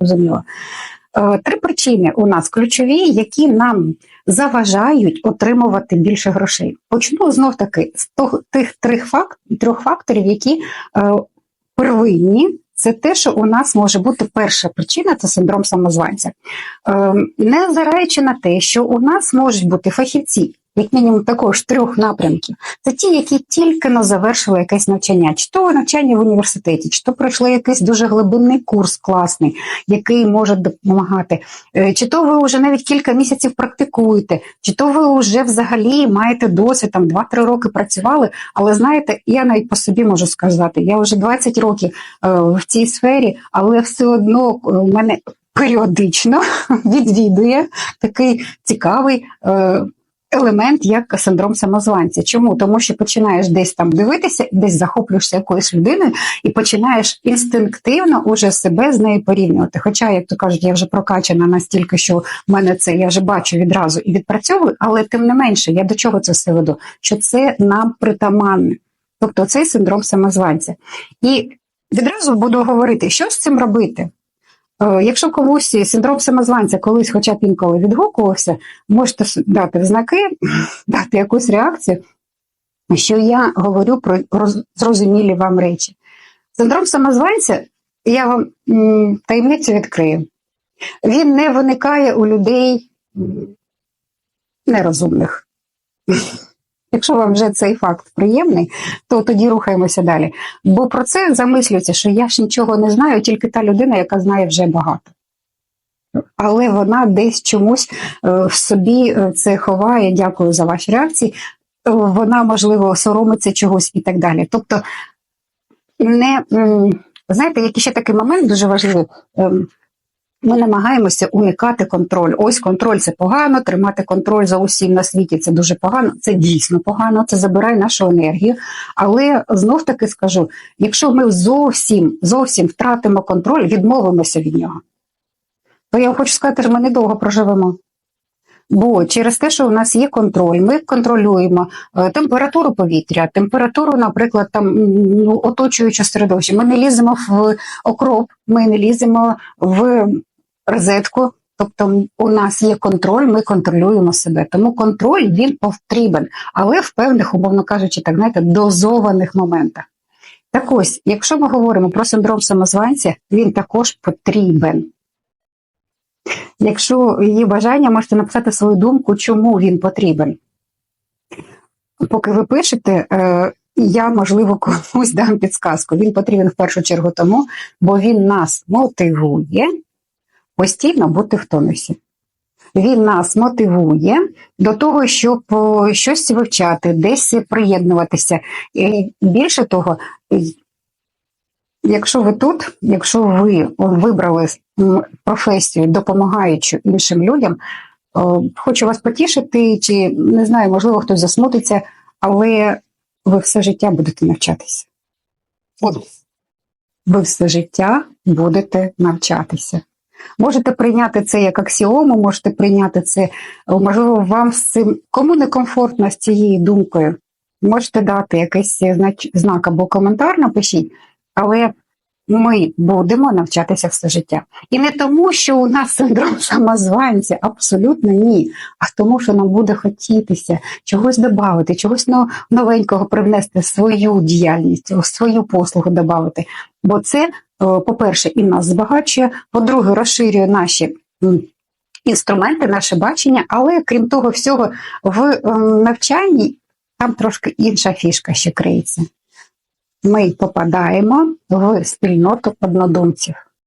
Зрозуміло. Е, Три причини у нас ключові, які нам заважають отримувати більше грошей. Почну знов таки з тих трьох, факт, трьох факторів, які е, первинні. Це те, що у нас може бути перша причина, це синдром самозванця. Е, не озираючи на те, що у нас можуть бути фахівці, як мінімум також трьох напрямків. Це ті, які тільки но завершили якесь навчання, чи то навчання в університеті, чи то пройшли якийсь дуже глибинний курс класний, який може допомагати, Е, чи то ви вже навіть кілька місяців практикуєте, чи то ви вже взагалі маєте досвід, там 2-3 роки працювали. Але знаєте, я навіть по собі можу сказати, я вже 20 років е, в цій сфері, але все одно е, в мене періодично відвідує такий цікавий. Елемент як синдром самозванця. Чому? Тому що починаєш десь там дивитися, десь захоплюєшся якоюсь людиною і починаєш інстинктивно уже себе з нею порівнювати. Хоча, як то кажуть, я вже прокачана настільки, що в мене це я вже бачу відразу і відпрацьовую, але тим не менше, я до чого це все веду? Що це нам притаманне, тобто цей синдром самозванця. І відразу буду говорити, що з цим робити. Е, Якщо комусь синдром самозванця колись, хоча б інколи відгукувався, можете дати знаки, дати якусь реакцію, що я говорю про зрозумілі вам речі. Синдром самозванця, я вам таємницю відкрию. Він не виникає у людей нерозумних. Якщо вам вже цей факт приємний, то тоді рухаємося далі. Бо про це замислюється, що я ж нічого не знаю, тільки та людина, яка знає вже багато. Але вона десь чомусь е, в собі е, це ховає. Дякую за ваші реакції. Е, Вона, можливо, соромиться чогось і так далі. Тобто, не знаєте, який ще такий момент дуже важливий. Ми намагаємося уникати контроль. Ось контроль це погано, тримати контроль за усім на світі це дуже погано. Це дійсно погано, це забирає нашу енергію. Але знов таки скажу: якщо ми зовсім зовсім втратимо контроль, відмовимося від нього, то я хочу сказати, що ми недовго проживемо. Бо через те, що у нас є контроль, ми контролюємо е, температуру повітря, температуру, наприклад, там ну, оточуючого середовища. Ми не ліземо в окроп, ми не ліземо в розетку. Тобто у нас є контроль, ми контролюємо себе. Тому контроль він потрібен, але в певних, умовно кажучи, так знаєте, дозованих моментах. Так ось, якщо ми говоримо про синдром самозванця, він також потрібен. Якщо є бажання, можете написати свою думку, чому він потрібен. Поки ви пишете, е, я, можливо, комусь дам підсказку. Він потрібен в першу чергу тому, бо він нас мотивує постійно бути в тонусі. Він нас мотивує до того, щоб щось вивчати, десь приєднуватися. І більше того, якщо ви тут, якщо ви вибрали професію, допомагаючи іншим людям, хочу вас потішити, чи не знаю, можливо, хтось засмутиться, але ви все життя будете навчатися. Ви все життя будете навчатися. Можете прийняти це як аксіому, можете прийняти це, можливо, вам з цим кому не комфортно з цією думкою. Можете дати якийсь знак або коментар, напишіть, але ми будемо навчатися все життя. І не тому, що у нас синдром самозванця, абсолютно ні, а тому, що нам буде хотітися чогось додати, чогось новенького привнести в свою діяльність, в свою послугу додати. Бо це, по-перше, і нас збагачує, по-друге, розширює наші. Інструменти, наше бачення, але крім того всього, в ем, навчанні там трошки інша фішка ще криється. Ми попадаємо в спільноту однодумців.